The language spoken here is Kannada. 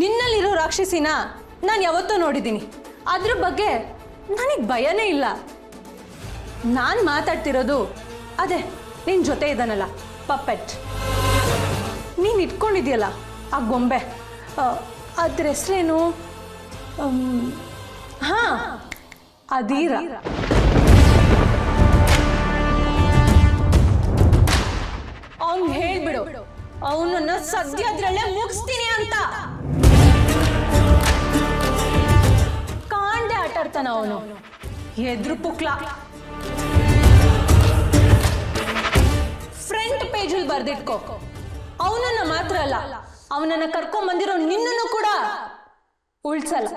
ನಿನ್ನಲ್ಲಿರೋ ರಾಕ್ಷಸಿನ ನಾನು ಯಾವತ್ತೋ ನೋಡಿದ್ದೀನಿ. ಅದ್ರ ಬಗ್ಗೆ ನನಗೆ ಭಯನೇ ಇಲ್ಲ. ನಾನು ಮಾತಾಡ್ತಿರೋದು, ಅದೇ ನಿನ್ನ ಜೊತೆ ಇದ್ದಾನಲ್ಲ, ಪಪ್ಪೆಟ್. ನೀನು ಇಟ್ಕೊಂಡಿದ್ಯಲ್ಲ, ಆ ಗೊಂಬೆ. ಅದ್ರ ಹೆಸ್ರೇನು? ಹಾಂ ಅದೀರ ಅವ್ನ್ ಹೇಳ್ಬಿಡು, ಅವನನ್ನ ಸದ್ಯದ್ರಲ್ಲೇ ಮುಗಿಸ್ತೀನಿ ಅಂತ. ಆಟಾಡ್ತಾನ ಅವನು ಎದ್ರು ಪುಕ್ಲ. ಫ್ರಂಟ್ ಪೇಜಲ್ಲಿ ಬರ್ದಿಟ್ಕೋ. ಅವನನ್ನ ಮಾತ್ರ ಅಲ್ಲ, ಅವನನ್ನ ಕರ್ಕೊಂಡ್ ಬಂದಿರೋ ನಿನ್ನನ್ನು ಕೂಡ ಉಳ್ಸಲ್ಲ.